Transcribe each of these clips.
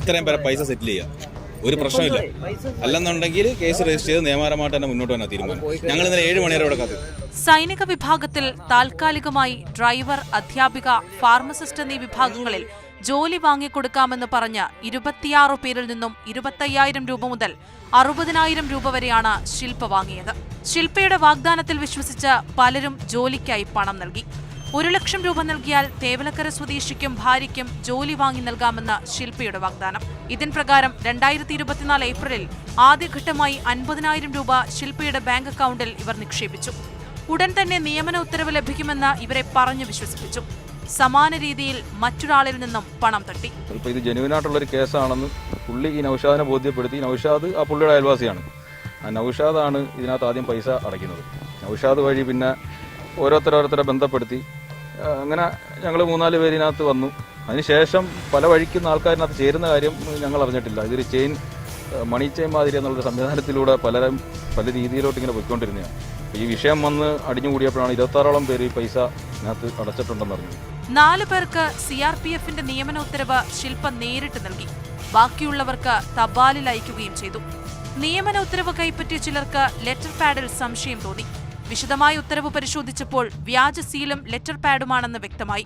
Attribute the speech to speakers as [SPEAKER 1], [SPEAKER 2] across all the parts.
[SPEAKER 1] എത്രയും പേരെ പൈസ സെറ്റിൽ ചെയ്യുക. ഒരു പ്രശ്നമില്ല അല്ലെന്നുണ്ടെങ്കിൽ കേസ് രജിസ്റ്റർ ചെയ്ത് നിയമപരമായിട്ട് തന്നെ മുന്നോട്ട് വന്ന തീരുമാനം. ഞങ്ങൾ ഇന്നലെ ഏഴ് മണിവരെ ഇവിടെ കാത്തു.
[SPEAKER 2] സൈനിക വിഭാഗത്തിൽ താൽക്കാലികമായി ഡ്രൈവർ അധ്യാപിക ഫാർമസിസ്റ്റ് എന്നീ വിഭാഗങ്ങളിൽ ജോലി വാങ്ങിക്കൊടുക്കാമെന്ന് പറഞ്ഞ് ഇരുപത്തിയാറ് പേരിൽ നിന്നും ഇരുപത്തയ്യായിരം രൂപ മുതൽ അറുപതിനായിരം രൂപ വരെയാണ് ശില്പ വാങ്ങിയത്. ശില്പയുടെ വാഗ്ദാനത്തിൽ വിശ്വസിച്ച് പലരും ജോലിക്കായി പണം നൽകി. ഒരു ലക്ഷം രൂപ നൽകിയാൽ തേവലക്കര സ്വദേശിക്കും ഭാര്യയ്ക്കും ജോലി വാങ്ങി നൽകാമെന്ന ശില്പയുടെ വാഗ്ദാനം. ഇതിൻ പ്രകാരം രണ്ടായിരത്തി ഇരുപത്തിനാല് ഏപ്രിലിൽ ആദ്യഘട്ടമായി അൻപതിനായിരം രൂപ ശില്പയുടെ ബാങ്ക് അക്കൗണ്ടിൽ ഇവർ നിക്ഷേപിച്ചു. ഉടൻ തന്നെ നിയമന ഉത്തരവ് ലഭിക്കുമെന്ന് ഇവരെ പറഞ്ഞു വിശ്വസിപ്പിച്ചു. സമാന രീതിയിൽ മറ്റൊരാളിൽ നിന്നും പണം തട്ടി.
[SPEAKER 3] ഇത് ജനുവിനായിട്ടുള്ള ഒരു കേസാണെന്ന് പുള്ളി ഈ നൌഷാദിനെ ബോധ്യപ്പെടുത്തി. നൌഷാദ് ആ പുള്ളിയുടെ അയൽവാസിയാണ്. ആ നൌഷാദാണ് ഇതിനകത്ത് ആദ്യം പൈസ അടയ്ക്കുന്നത്. നൌഷാദ് വഴി പിന്നെ ഓരോരുത്തരോരോരുത്തരെ ബന്ധപ്പെടുത്തി അങ്ങനെ ഞങ്ങൾ മൂന്നാൽ പേര് ഇതിനകത്ത് വന്നു. അതിനുശേഷം പല വഴിക്കുന്ന ആൾക്കാരിനകത്ത് ചേരുന്ന കാര്യം ഞങ്ങൾ അറിഞ്ഞിട്ടില്ല. ഇതൊരു ചെയിൻ മണി ചെയിൻ മാതിരി എന്നുള്ള സംവിധാനത്തിലൂടെ പലരും പല രീതിയിലോട്ട് ഇങ്ങനെ പോയിക്കൊണ്ടിരുന്നതാണ്. ഈ വിഷയം വന്ന് അടിഞ്ഞുകൂടിയപ്പോഴാണ് ഇരുപത്താറോളം പേര് ഈ പൈസ ഇതിനകത്ത് അടച്ചിട്ടുണ്ടെന്ന് പറഞ്ഞു
[SPEAKER 2] നാല് പേർക്ക് സി ആർ പി എഫിന്റെ നിയമന ഉത്തരവ് ശില്പ നേരിട്ട് നൽകി. ബാക്കിയുള്ളവർക്ക് തപാലിൽ അയക്കുകയും ചെയ്തു. നിയമന ഉത്തരവ് കൈപ്പറ്റിയ ചിലർക്ക് ലെറ്റർ പാഡിൽ സംശയം തോന്നി. വിശദമായ ഉത്തരവ് പരിശോധിച്ചപ്പോൾ വ്യാജ സീലും ലെറ്റർ പാഡുമാണെന്ന് വ്യക്തമായി.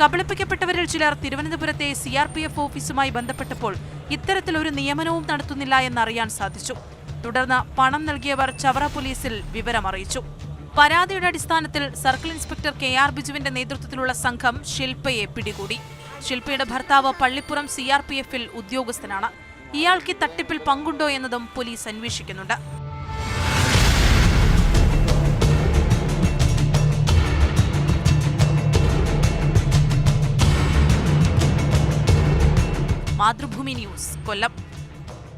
[SPEAKER 2] കബളിപ്പിക്കപ്പെട്ടവരിൽ ചിലർ തിരുവനന്തപുരത്തെ സി ആർ പി എഫ് ഓഫീസുമായി ബന്ധപ്പെട്ടപ്പോൾ ഇത്തരത്തിലൊരു നിയമനവും നടത്തുന്നില്ല എന്നറിയാൻ സാധിച്ചു. തുടർന്ന് പണം നൽകിയവർ ചവറ പോലീസിൽ വിവരമറിയിച്ചു. പരാതിയുടെ അടിസ്ഥാനത്തിൽ സർക്കിൾ ഇൻസ്പെക്ടർ കെ ആർ ബിജുവിന്റെ നേതൃത്വത്തിലുള്ള സംഘം ശില്പയെ പിടികൂടി. ശില്പയുടെ ഭർത്താവ് പള്ളിപ്പുറം സി ആർ പി എഫിൽ ഉദ്യോഗസ്ഥനാണ്. ഇയാൾക്ക് തട്ടിപ്പിൽ പങ്കുണ്ടോ എന്നതും പോലീസ് അന്വേഷിക്കുന്നുണ്ട്. मतृभूमि न्यूज़ कोल्लम।